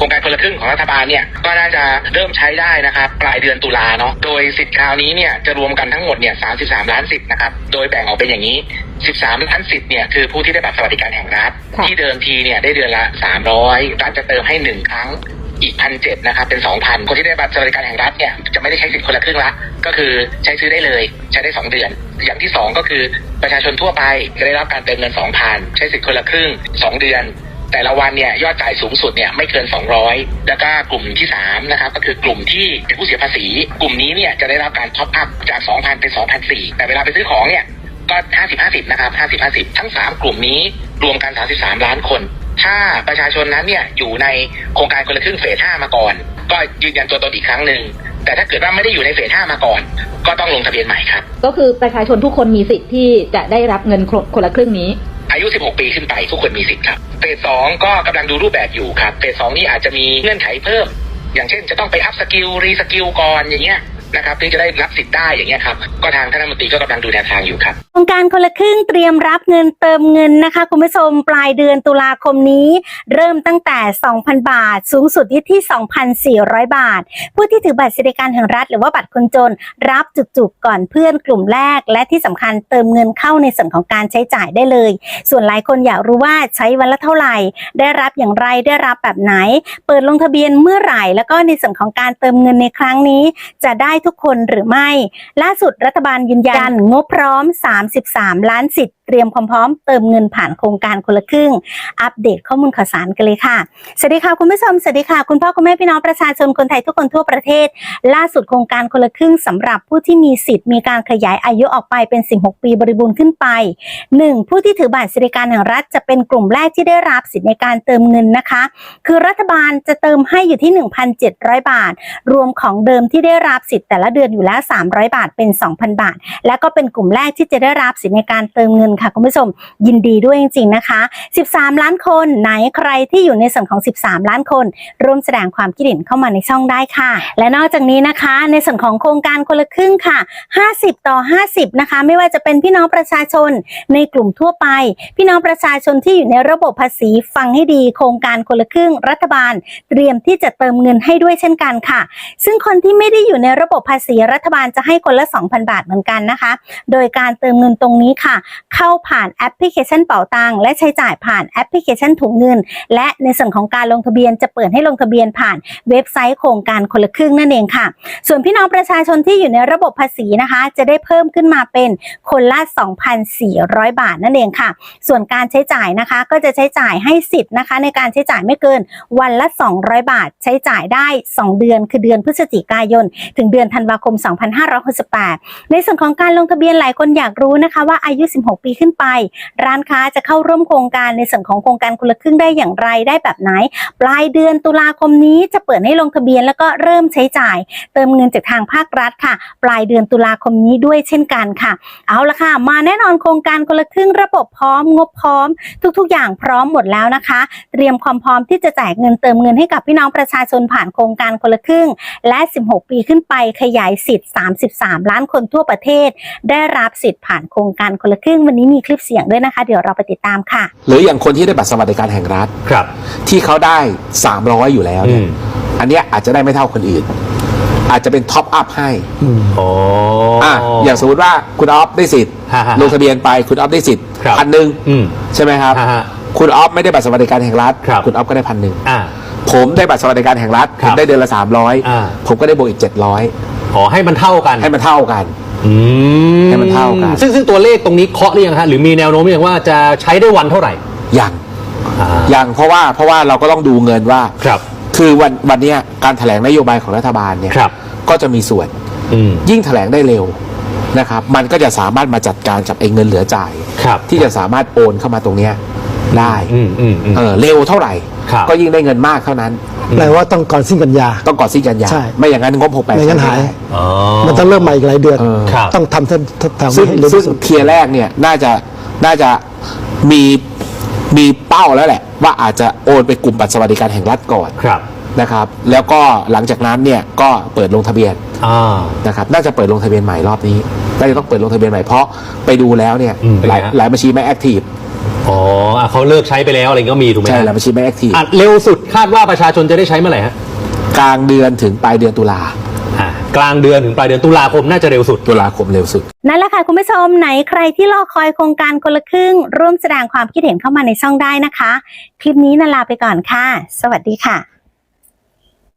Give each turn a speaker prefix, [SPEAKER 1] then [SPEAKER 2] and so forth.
[SPEAKER 1] ครงการคนละครึ่งของรัฐบาลเนี่ยก็น่าจะเริ่มใช้ได้นะครับปลายเดือนตุลาเนาะโดยสิทธิ์คราวนี้เนี่ยจะรวมกันทั้งหมดเนี่ย33 ล้านสิทธิ์นะครับโดยแบ่งออกเป็นอย่างนี้ 13 ล้านสิทธิ์เนี่ยคือผู้ที่ได้บัตรสวัสดิการแห่งรัฐ
[SPEAKER 2] ค่ะ
[SPEAKER 1] ที่เดิมทีเนี่ยได้เดือนละ 300รัฐจะเติมให้หนึ่งครั้งอีกพันเจ็ดนะครับเป็นสองพันคนที่ได้บัตรสวัสดิการแห่งรัฐเนี่ยจะไม่ได้ใช้สิทธิ์คนละครึ่งละก็คือใช้ซื้อได้เลย ใช้ได้สองเดือน อย่างที่สองก็คือประชาชนทั่วไปจะได้รับการเติมเงินสองพันใช้สิทธิ์คนละครึ่งสองเดือน แต่ละวันเนี่ยยอดจ่ายสูงสุดเนี่ยไม่เกิน 200 แล้วก็กลุ่มที่3นะครับก็คือกลุ่มที่เป็นผู้เสียภาษี กลุ่มนี้เนี่ยจะได้รับการท็อปอัพจาก 2,000 เป็น 2,004แต่เวลาไปซื้อของเนี่ยก็ 50 50 นะครับ 50 50 ทั้ง 3 กลุ่มนี้รวมกัน 33 ล้านคน ถ้าประชาชนนั้นเนี่ยอยู่ในโครงการคนละครึ่งเฟส5มาก่อน ก็ยืนยันตัวตนอีกครั้งหนึ่งแต่ถ้าเกิดว่าไม่ได้อยู่ในเฟส5มาก่อน ก็ต้องลงทะเบียนใหม่ครับ
[SPEAKER 2] ก็คือประชาชนทุกคนมีสิทธิ์ที่จะได้รับเงินคนละครึ่งนี้
[SPEAKER 1] อายุ 16 ปีขึ้นไปทุกคนมีสิทธิ์ครับ เฟสสองก็กำลังดูรูปแบบอยู่ครับเฟสสองนี่อาจจะมีเงื่อนไขเพิ่มอย่างเช่นจะต้องไปอัพสกิลรีสกิลก่อนอย่างเงี้ย นะครับถึงจะได้รับสิทธิ์ได้อย่างเงี้ยครับก็ทางท่านรัฐมนตรีก็กำลังดูแนวทางอยู่ครับ
[SPEAKER 3] โครงการคนละครึ่งเตรียมรับเงินเติมเงินนะคะคุณผู้ชมปลายเดือนตุลาคมนี้ เริ่มตั้งแต่ 2,000 บาท สูงสุดที่ที่2,400 บาท ผู้ที่ถือบัตรสวัสดิการแห่งรัฐ หรือว่าบัตรคนจนรับจุกๆก่อนเพื่อนกลุ่มแรก และที่สำคัญเติมเงินเข้าในส่วนของการใช้จ่ายได้เลย ส่วนหลายคนอยากรู้ว่าใช้วันละเท่าไหร่ ได้รับอย่างไรได้รับแบบไหน เปิดลงทะเบียนเมื่อไหร่ แล้วก็ในส่วนของการเติมเงินในครั้งนี้ จะได้ทุกคนหรือไม่ ล่าสุดรัฐบาลยืนยันงบพร้อม 33 ล้านสิทธิ์เตรียมความพร้อมเติมเงินผ่านโครงการคนละครึ่ง อัปเดตข้อมูลข่าวสารกันเลยค่ะ สวัสดีค่ะคุณผู้ชม สวัสดีค่ะ คุณพ่อคุณแม่พี่น้องประชาชนคนไทยทุกคนทั่วประเทศ ล่าสุดโครงการคนละครึ่งสำหรับผู้ที่มีสิทธิ์มีการขยายอายุออกไปเป็น 16 ปีบริบูรณ์ขึ้นไป 1. ผู้ที่ถือบัตรสวัสดิการแห่งรัฐจะเป็นกลุ่มแรกที่ได้รับสิทธิ์ในการเติมเงินนะคะ คือรัฐบาลจะเติมให้อยู่ที่ 1,700 บาท รวมของเดิมที่ได้รับสิทธิ์แต่ละเดือนอยู่แล้ว 300 บาทเป็น 2,000 บาท และก็เป็นกลุ่มแรกที่จะได้รับสิทธิ์ในการเติมเงินค่ะคุณผู้ชมยินดีด้วยจริงๆนะคะ 13 ล้านคนไหนใครที่อยู่ในส่วนของ 13 ล้านคน ร่วมแสดงความคิดเห็นเข้ามาในช่องได้ค่ะ และนอกจากนี้นะคะ ในส่วนของโครงการคนละครึ่งค่ะ 50 ต่อ 50 นะคะ ไม่ว่าจะเป็นพี่น้องประชาชนในกลุ่มทั่วไป พี่น้องประชาชนที่อยู่ในระบบภาษีฟังให้ดี โครงการคนละครึ่งรัฐบาล เตรียมที่จะเติมเงินให้ด้วยเช่นกันค่ะ ซึ่งคนที่ไม่ได้อยู่ในระบบบบภาษีรัฐบาลจะให้คนละ 2,000 บาทเหมือนกันนะคะ โดยการเติมเงินตรงนี้ค่ะ เข้าผ่านแอปพลิเคชันเป๋าตังและใช้จ่ายผ่านแอปพลิเคชันถุงเงิน และในส่วนของการลงทะเบียนจะเปิดให้ลงทะเบียนผ่านเว็บไซต์โครงการคนละครึ่งนั่นเองค่ะ ส่วนพี่น้องประชาชนที่อยู่ในระบบภาษีนะคะ จะได้เพิ่มขึ้นมาเป็นคนละ 2,400 บาทนั่นเองค่ะ ส่วนการใช้จ่ายนะคะก็จะใช้จ่ายให้สิทธิ์นะคะ ในการใช้จ่ายไม่เกินวันละ 200 บาท ใช้จ่ายได้ 2 เดือนคือเดือนพฤศจิกายน ถึงเดือนธันวาคม 2568 ในส่วนของการลงทะเบียนหลายคนอยากรู้นะคะว่าอายุ 16 ปีขึ้นไป ร้านค้าจะเข้าร่วมโครงการในส่วนของโครงการคนละครึ่งได้อย่างไรได้แบบไหน ปลายเดือนตุลาคมนี้จะเปิดให้ลงทะเบียนแล้วก็เริ่มใช้จ่าย เติมเงินจากทางภาครัฐค่ะ ปลายเดือนตุลาคมนี้ด้วยเช่นกันค่ะ เอาละค่ะ มาแน่นอนโครงการคนละครึ่งระบบพร้อมงบพร้อม ทุกๆ อย่างพร้อมหมดแล้วนะคะ เตรียมความพร้อมที่จะแจกเงินเติมเงินให้กับพี่น้องประชาชนผ่านโครงการคนละครึ่ง และ 16 ปีขึ้นไปขยายสิทธิ์ 33 ล้านคนทั่วประเทศ ได้รับสิทธิ์ผ่านโครงการคนละครึ่งวันนี้มีคลิปเสียงด้วยนะคะ เดี๋ยวเราไปติดตามค่ะ
[SPEAKER 4] หรืออย่างคนที่ได้บัตรสวัสดิการแห่งรัฐ
[SPEAKER 5] ครับ
[SPEAKER 4] ที่เขาได้ 300 อยู่แล้วเนี่ย
[SPEAKER 5] อืม
[SPEAKER 4] อันเนี้ยอาจจะได้ไม่เท่าคนอื่น อาจจะเป็นท็อปอัพให้
[SPEAKER 5] อ๋อ
[SPEAKER 4] อะอย่างสมมติว่าคุณออฟได้สิทธิ์
[SPEAKER 5] ฮะฮะ
[SPEAKER 4] ลงทะเบียนไปคุณออฟได้สิทธิ์
[SPEAKER 5] ครับ
[SPEAKER 4] พันหนึ่ง
[SPEAKER 5] อืม
[SPEAKER 4] ใช่ไหมครับ
[SPEAKER 5] ฮะฮะ
[SPEAKER 4] คุณออฟไม่ได้บัตรสวัสดิการแห่งรัฐ
[SPEAKER 5] ครับ
[SPEAKER 4] ณออฟก็ได้พันหนึ่ง
[SPEAKER 5] อ่า
[SPEAKER 4] ผมได้บัตรสวัสดิการแห่งรัฐ
[SPEAKER 5] ค
[SPEAKER 4] ผ
[SPEAKER 5] รับ
[SPEAKER 4] มได้เดือนละ
[SPEAKER 5] อ่า
[SPEAKER 4] 300 ผมก็ได้บวกอีก 700
[SPEAKER 5] ขอให้มันเท่ากัน
[SPEAKER 4] ให้มันเท่ากัน
[SPEAKER 5] อืม
[SPEAKER 4] ให้มันเท่ากัน
[SPEAKER 5] ซึ่งซึ่งตัวเลขตรงนี้เคาะหรือยังฮะหรือมีแนวโน้มหรือยังว่าจะใช้ได้วันเท่าไหร่
[SPEAKER 4] ยัง
[SPEAKER 5] อ่า
[SPEAKER 4] ยังเพราะว่าเพราะว่าเราก็ต้องดูเงินว่า
[SPEAKER 5] ครับ
[SPEAKER 4] คือวันวันเนี้ยการแถลงนโยบายของรัฐบาลเนี่ย
[SPEAKER 5] ครับ
[SPEAKER 4] ก็จะมีส่วน
[SPEAKER 5] อืม
[SPEAKER 4] ยิ่งแถลงได้เร็วนะครับมันก็จะสามารถมาจัดการกับไอ้เงินเหลือจ่าย
[SPEAKER 5] ครับ
[SPEAKER 4] ที่จะสามารถโอนเข้ามาตรงเนี้ยได้
[SPEAKER 5] อืมอืมอืม
[SPEAKER 4] เออเร็วเท่าไหร่
[SPEAKER 5] ครับ
[SPEAKER 4] ก็ยิ่งได้เงินมากเท่านั้น
[SPEAKER 6] แปลว่าต้องก่อนสิ้นกันยา
[SPEAKER 4] ต้องก่อนสิ้นกันยา
[SPEAKER 6] ใช่
[SPEAKER 4] ไม่อย่างนั้นงบหกแปด
[SPEAKER 6] ไม่งั้นหาย
[SPEAKER 5] อ๋อ
[SPEAKER 6] มันต้องเริ่มใหม่อีกหลายเดือน
[SPEAKER 4] เออ
[SPEAKER 5] ครับ
[SPEAKER 6] ต้องทำทำทำ
[SPEAKER 4] ซึ่ง
[SPEAKER 6] ให้เร็ว
[SPEAKER 4] ซึ่ง
[SPEAKER 6] ที่สุด
[SPEAKER 4] เคลียร์แรกเนี่ยน่าจะน่าจะมีมีเป้าแล้วแหละ ว่าอาจจะโอนไปกลุ่มบัตรสวัสดิการแห่งรัฐก่อน
[SPEAKER 5] ครับ
[SPEAKER 4] นะครับ แล้วก็หลังจากนั้นเนี่ยก็เปิดลงทะเบียน
[SPEAKER 5] อ่า
[SPEAKER 4] นะครับ น่าจะเปิดลงทะเบียนใหม่รอบนี้น่าจะต้องเปิดลงทะเบียนใหม่เพราะไปดูแล้วเนี่ย
[SPEAKER 5] อืมเป็น
[SPEAKER 4] ห
[SPEAKER 5] ไง
[SPEAKER 4] ลาย
[SPEAKER 5] ฮะ
[SPEAKER 4] หลายบัญชีไม่แอคทีฟ
[SPEAKER 5] ออ๋ออะเขาเลิกใช้ไปแล้วอะไรก็มีถูกไหม
[SPEAKER 4] ใช่
[SPEAKER 5] ฮะ
[SPEAKER 4] แล้วบัญชีไม่แอคทีฟ
[SPEAKER 5] อะเร็วสุดคาดว่าประชาชนจะได้ใช้เมื่อไหร่ฮะ
[SPEAKER 4] กลางเดือนถึงปลายเดือนตุลา
[SPEAKER 5] อะกลางเดือนถึงปลายเดือนตุลาคมน่าจะเร็วสุด
[SPEAKER 4] ตุลาคมเร็วสุด
[SPEAKER 3] นั่นแหละค่ะคุณผู้ชมไหนใครที่รอคอยโครงการคนละครึ่ง ร่วมแสดงความคิดเห็นเข้ามาในช่องได้นะคะ คลิปนี้นาลาไปก่อนค่ะ สวัสดีค่ะ